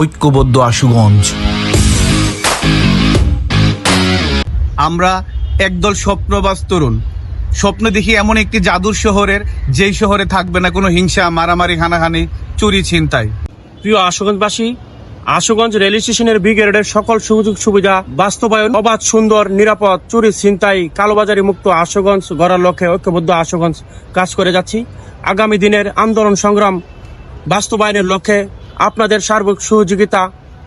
ঐক্যবদ্ধ আশুগঞ্জ। আমরা একদল স্বপ্নবাজ তরুণ। স্বপ্ন দেখি এমন একটি জাদুর শহরের যেই শহরে থাকবে না কোনো হিংসা মারামারি হানাহানি চুরি ছিনতাই। প্রিয় আশুগঞ্জবাসী আশুগঞ্জ রেল স্টেশনের ব্রিগেডের সকল সুযোগ সুবিধা বাস্তবায়ন অবাধ সুন্দর নিরাপদ চুরি ছিনতাই কালোবাজারি মুক্ত আশুগঞ্জ গড়ার লক্ষ্যে ঐক্যবদ্ধ আশুগঞ্জ কাজ করে যাচ্ছি। আগামী দিনের আন্দোলন সংগ্রাম বাস্তবায়নের লক্ষ্যে আপনাদের সার্বিক সহযোগিতা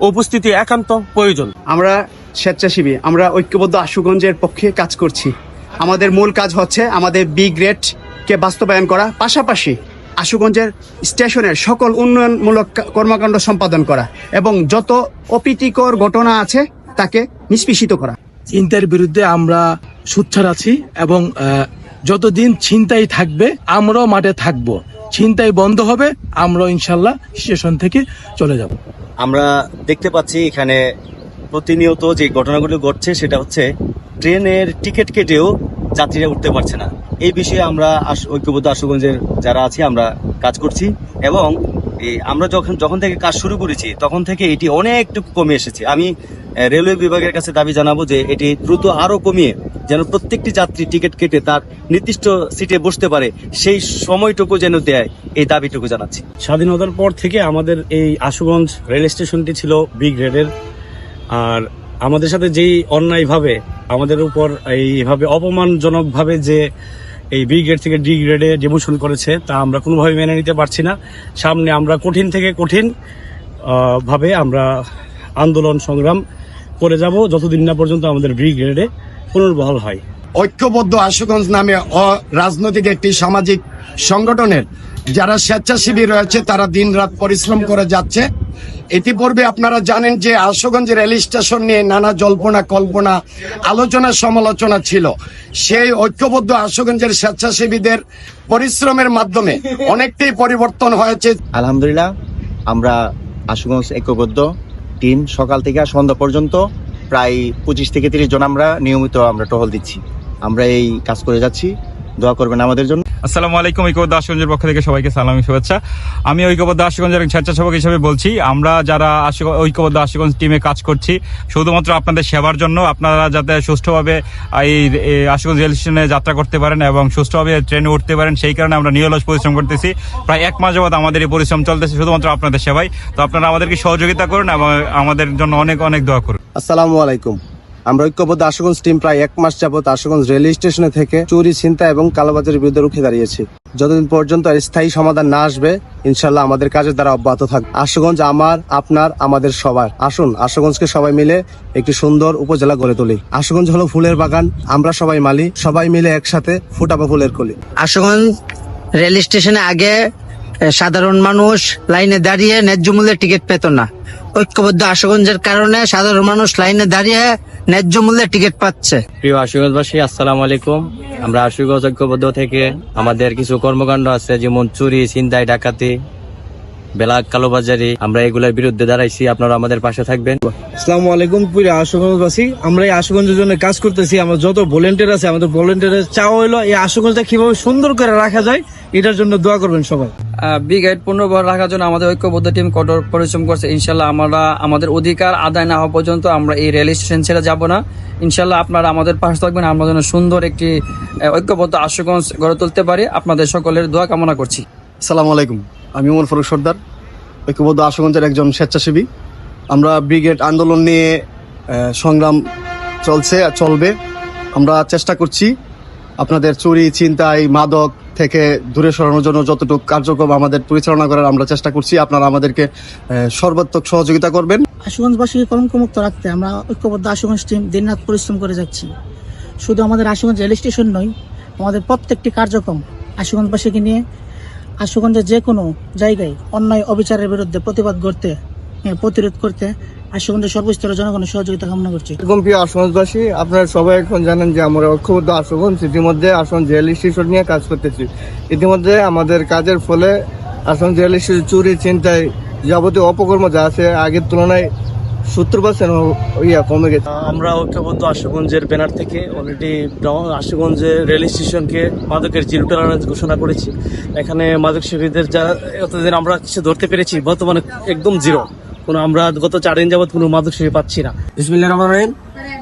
উপস্থিতি একান্ত প্রয়োজন। আমরা স্বেচ্ছাসেবী আমরা ঐক্যবদ্ধ আশুগঞ্জের পক্ষে কাজ করছি। আমাদের মূল কাজ হচ্ছে আমাদের বি গ্রেড কে বাস্তবায়ন করা পাশাপাশি আশুগঞ্জের স্টেশনের সকল উন্নয়নমূলক কর্মকাণ্ড সম্পাদন করা এবং যত অপ্রীতিকর ঘটনা আছে তাকে নিষ্পেষিত করা। চিন্তার বিরুদ্ধে আমরা সুচ্ছার আছি এবং যতদিন ছিনতাই থাকবে আমরাও মাঠে থাকব। ছিনতাই বন্ধ হবে আমরা ইনশাল্লাহ স্টেশন থেকে চলে যাব। আমরা দেখতে পাচ্ছি এখানে প্রতিনিয়ত যে ঘটনাগুলো ঘটছে, সেটা হচ্ছে ট্রেনের টিকিট কেটেও যাত্রীরা উঠতে পারছে না। এই বিষয়ে আমরা ঐক্যবদ্ধ আশুগঞ্জের যারা আছি, আমরা কাজ করছি এবং এই আমরা যখন যখন থেকে কাজ শুরু করেছি, তখন থেকে এটি অনেকটুকু কমে এসেছে। আমি রেলওয়ে বিভাগের কাছে দাবি জানাব যে এটি দ্রুত আরও কমিয়ে যেন প্রত্যেকটি যাত্রী টিকিট কেটে তার নির্দিষ্ট সিটে বসতে পারে, সেই সময়টুকু যেন দেয় এই দাবিটুকু জানাচ্ছি। স্বাধীনতার পর থেকে আমাদের এই আশুগঞ্জ রেল স্টেশনটি ছিল বি গ্রেডের। আর আমাদের সাথে যেই অন্যায়ভাবে, আমাদের উপর এইভাবে অপমানজনকভাবে যে এই বি গ্রেড থেকে ডি গ্রেডে ডিমোশন করেছে, তা আমরা কোনোভাবে মেনে নিতে পারছি না। সামনে আমরা কঠিন থেকে কঠিন ভাবে আমরা আন্দোলন সংগ্রাম করে যাব। যতদিন না পর্যন্ত আমাদের বি গ্রেডে পুনর্বহাল হয়। ঐক্যবদ্ধ আশুগঞ্জ নামে রাজনৈতিক একটি সামাজিক সংগঠনের যারা স্বেচ্ছাসেবী রয়েছে, তারা দিনরাত পরিশ্রম করে যাচ্ছে। ইতিপূর্বে আপনারা জানেন যে আশুগঞ্জ রেল স্টেশন নিয়ে নানা জল্পনা, কল্পনা, আলোচনা, সমালোচনা ছিল। সেই ঐক্যবদ্ধ আশুগঞ্জের স্বেচ্ছাসেবীদের পরিশ্রমের মাধ্যমে অনেকটাই পরিবর্তন হয়েছে। আলহামদুলিল্লাহ, আমরা আশুগঞ্জ ঐক্যবদ্ধ টিম সকাল থেকে সন্ধ্যা পর্যন্ত প্রায় পঁচিশ থেকে তিরিশ জন আমরা নিয়মিত আমরা টহল দিচ্ছি। আমরা এই কাজ করে যাচ্ছি। দোয়া করবেন আমাদের জন্য। আসসালামু আলাইকুম ঐক্যবদ্ধ আশুগঞ্জের পক্ষ থেকে সবাইকে সালাম শুভেচ্ছা। আমি ঐক্যবদ্ধ আশুগঞ্জের স্বেচ্ছাসেবক হিসেবে বলছি আমরা যারা ঐক্যবদ্ধ আশুগঞ্জ টিমে কাজ করছি শুধুমাত্র আপনাদের সেবার জন্য আপনারা যাতে সুষ্ঠুভাবে এই আশুগঞ্জ রেল স্টেশনে যাত্রা করতে পারেন এবং সুষ্ঠুভাবে ট্রেনে উঠতে পারেন সেই কারণে আমরা নিরলস পরিশ্রম করতেছি। প্রায় এক মাস যাবত আমাদের এই পরিশ্রম চলতেছে শুধুমাত্র আপনাদের সেবায়। তো আপনারা আমাদেরকে সহযোগিতা করুন এবং আমাদের জন্য অনেক অনেক দোয়া করুন। আসসালামু আলাইকুম। আমরা ঐক্যবদ্ধ আশুগঞ্জ টিম প্রায় এক মাস যাবত আশুগঞ্জ রেল স্টেশনে থেকে চুরি, ছিনতাই এবং কালোবাজারের বিরুদ্ধে রুখে দাঁড়িয়েছি। যতদিন পর্যন্ত স্থায়ী সমাধান না আসবে ইনশাল্লাহ আমাদের কাজের দ্বারা অব্যাহত থাকবে। আশুগঞ্জ আমার, আপনার, আমাদের সবার। আসুন, আশুগঞ্জকে সবাই মিলে একটি সুন্দর উপজেলা গড়ে তুলি। আশুগঞ্জ হলো ফুলের বাগান, আমরা সবাই মালি, সবাই মিলে একসাথে ফুটাবো ফুলের কলি। আশুগঞ্জ রেল স্টেশনে আগে সাধারণ মানুষ লাইনে দাঁড়িয়ে ন্যায্য মূল্যে টিকিট পেত না। ঐক্যবদ্ধ আশুগঞ্জের কারণে সাধারণ মানুষ লাইনে দাঁড়িয়ে ন্যায্য মূল্যে টিকিট পাচ্ছে। প্রিয় আশুগঞ্জবাসী, আসসালামু আলাইকুম। আমরা আশুগঞ্জ ঐক্যবদ্ধ থেকে আমাদের কিছু কর্মকাণ্ড আছে, যেমন চুরি, ছিনতাই, ডাকাতি। বেলাক কালোবাজারি আমরা এগুলোর বিরুদ্ধে দাঁড়াইছি। আপনারা আমাদের পাশে থাকবেন। আসসালামু আলাইকুম প্রিয় আশুগঞ্জবাসী আমরা এই আশুগঞ্জের জন্য কাজ করতেছি। আমরা যত ভলেন্টিয়ার আছে আমাদের ভলেন্টিয়ারের চাওয়া হলো এই আশুগঞ্জটা কীভাবে সুন্দর করে রাখা যায় এটার জন্য দোয়া করবেন সবাই। ব্রিগেড পুনর্বহাল রাখার জন্য আমাদের ঐক্যবদ্ধ টিম কঠোর পরিশ্রম করছে। ইনশাল্লাহ আমরা আমাদের অধিকার আদায় না হওয়া পর্যন্ত আমরা এই রেল স্টেশন ছেড়ে যাব না। ইনশাল্লাহ আপনারা আমাদের পাশে থাকবেন। আমরা যেন সুন্দর একটি ঐক্যবদ্ধ আশুগঞ্জ গড়ে তুলতে পারি। আপনাদের সকলের দোয়া কামনা করছি। আসসালামু আলাইকুম। আমি ওমর ফারুক সর্দার, ঐক্যবদ্ধ আশুগঞ্জের একজন স্বেচ্ছাসেবী। আমরা ব্রিগেড আন্দোলন নিয়ে সংগ্রাম চলছে আর চলবে। আমরা চেষ্টা করছি আপনাদের চুরি, ছিনতাই, মাদক থেকে দূরে সরানোর জন্য যতটুকু কার্যক্রম আমাদের পরিচালনা করার আমরা চেষ্টা করছি। আপনারা আমাদেরকে সর্বাত্মক সহযোগিতা করবেন। আশুগঞ্জবাসীকে কলঙ্কমুক্ত রাখতে আমরা ঐক্যবদ্ধ আশুগঞ্জ টিম দিনরাত পরিশ্রম করে যাচ্ছি। শুধু আমাদের আশুগঞ্জ রেল স্টেশন নয়, আমাদের প্রত্যেকটি কার্যক্রম আশুগঞ্জবাসীকে নিয়ে আশুগঞ্জের যে কোনো জায়গায় অন্যায় অবিচারের বিরুদ্ধে প্রতিবাদ করতে হ্যাঁ, প্রতিরোধ করতে আশুগঞ্জের সর্বস্তরের জনগণের সহযোগিতা কামনা করছি। প্রিয় আশুগঞ্জবাসী আপনারা সবাই এখন জানেন যে আমরা ঐক্যবদ্ধ আশুগঞ্জ ইতিমধ্যে আশুগঞ্জ রেল স্টেশন নিয়ে কাজ করতেছি। ইতিমধ্যে আমাদের কাজের ফলে আশুগঞ্জ রেল স্টেশন চুরি চিন্তায় যাবতীয় অপকর্ম যা আছে আগের তুলনায় সত্তর পার্সেন্ট ইয়া কমে গেছে। আমরা ঐক্যবদ্ধ আশুগঞ্জের ব্যানার থেকে অলরেডি আশুগঞ্জের রেল স্টেশনকে মাদকের জিরো টলারেন্স ঘোষণা করেছি। এখানে মাদক সেবীদের যারা এতদিন আমরা কিছু ধরতে পেরেছি বর্তমানে একদম জিরো কোনো আমরা গত চার দিন যাবত কোনো মাদক সেবী পাচ্ছি না। বিসমিল্লাহ রহমান রহিম।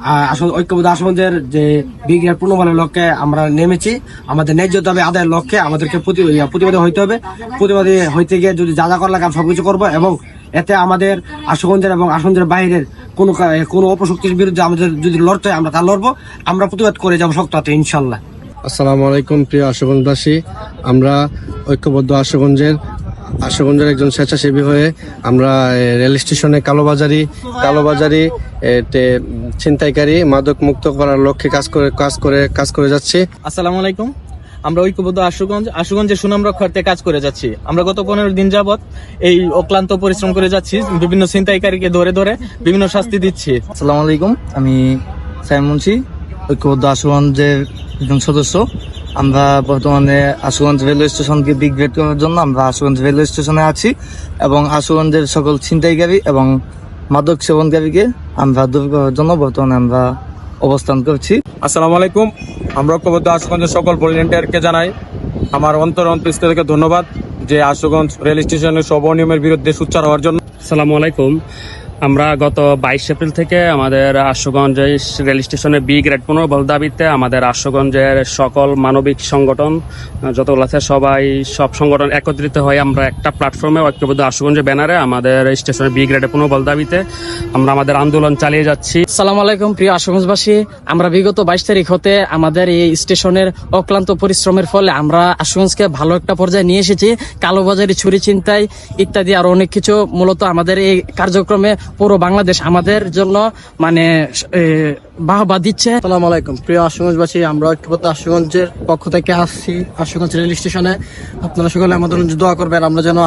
আসলে আসমদের যে বিজ্ঞান পূর্ণমানের লক্ষ্যে আমরা নেমেছি। আমাদের ন্যায্য দাবি আদায়ের লক্ষ্যে আমাদেরকে প্রতি- প্রতিবাদী হইতে হবে। প্রতিবাদী হইতে গিয়ে যদি যা যা করা লাগে আমি সবকিছু করব এবং এতে আমাদের আশুগঞ্জের এবং আশুগঞ্জের বাইরের কোনো কোনো অপশক্তির বিরুদ্ধে আমাদের যদি লড়তে হয় আমরা তা লড়বো। আমরা প্রতিবাদ করে যাব শক্ত হাতে ইনশাল্লাহ। আসসালামু আলাইকুম প্রিয় আশুগঞ্জবাসী। আমরা ঐক্যবদ্ধ আশুগঞ্জের আশুগঞ্জের একজন স্বেচ্ছাসেবী হয়ে আমরা রেল স্টেশনে কালোবাজারি কালোবাজারি এ, তে- ছিনতাইকারী মাদক মুক্ত করার লক্ষ্যে কাজ করে কাজ করে কাজ করে যাচ্ছি। আসসালামু আলাইকুম। আমরা ঐক্যবদ্ধ আশুগঞ্জ আশুগঞ্জের সুনাম রক্ষার্থে কাজ করে যাচ্ছি। আমরা গত পনেরো দিন যাবৎ এই অক্লান্ত পরিশ্রম করে যাচ্ছি বিভিন্ন ছিনতাইকারীকে ধরে ধরে বিভিন্ন শাস্তি দিচ্ছি। আসসালামু আলাইকুম আমি সাইম মুন্সি ঐক্যবদ্ধ আশুগঞ্জের একজন সদস্য। আমরা বর্তমানে আশুগঞ্জ রেলওয়ে স্টেশনকে বিগ গ্রেড করার জন্য আমরা আশুগঞ্জ রেলওয়ে স্টেশনে আছি এবং আশুগঞ্জের সকল ছিনতাইকারী এবং মাদক সেবনকারীকে আমরা দূর করার জন্য বর্তমানে আমরা অবস্থান করছি। আসসালামু আলাইকুম। আমরা ঐক্যবদ্ধ আশুগঞ্জের সকল ভলেন্টিয়ারকে জানাই। আমার অন্তর অন্তস্থ থেকে ধন্যবাদ যে আশুগঞ্জ রেল স্টেশনের সব অনিয়মের বিরুদ্ধে সুচ্চার হওয়ার জন্য। সালামু আলাইকুম। আমরা গত বাইশ এপ্রিল থেকে আমাদের আশুগঞ্জ রেল স্টেশনে বি গ্রেড পুনর্বল দাবিতে আমাদের আশুগঞ্জের সকল মানবিক সংগঠন, যতগুলো আছে সবাই সব সংগঠন একত্রিত হয়ে আমরা একটা প্ল্যাটফর্মে ঐক্যবদ্ধ আশুগঞ্জের ব্যানারে আমাদের স্টেশনের বি গ্রেডে পুনর্বল দাবিতে আমরা আমাদের আন্দোলন চালিয়ে যাচ্ছি। আসসালামু আলাইকুম, প্রিয় আশুগঞ্জবাসী। আমরা বিগত বাইশ তারিখ হতে আমাদের এই স্টেশনের অক্লান্ত পরিশ্রমের ফলে আমরা আশুগঞ্জকে ভালো একটা পর্যায়ে নিয়ে এসেছি। কালোবাজারি ছুরি চিন্তাই ইত্যাদি আরও অনেক কিছু মূলত আমাদের এই কার্যক্রমে পুরো বাংলাদেশ আমাদের জন্য মানে বাহবা দিচ্ছে। সালাম আলাইকুম। প্রিয় আশুগঞ্জবাসী, আমরা ঐক্যবদ্ধ আশুগঞ্জের পক্ষ থেকে আসছি আশুগঞ্জ রেল স্টেশনে। আপনারা সকলে আমাদের দোয়া করবেন, আমরা যেন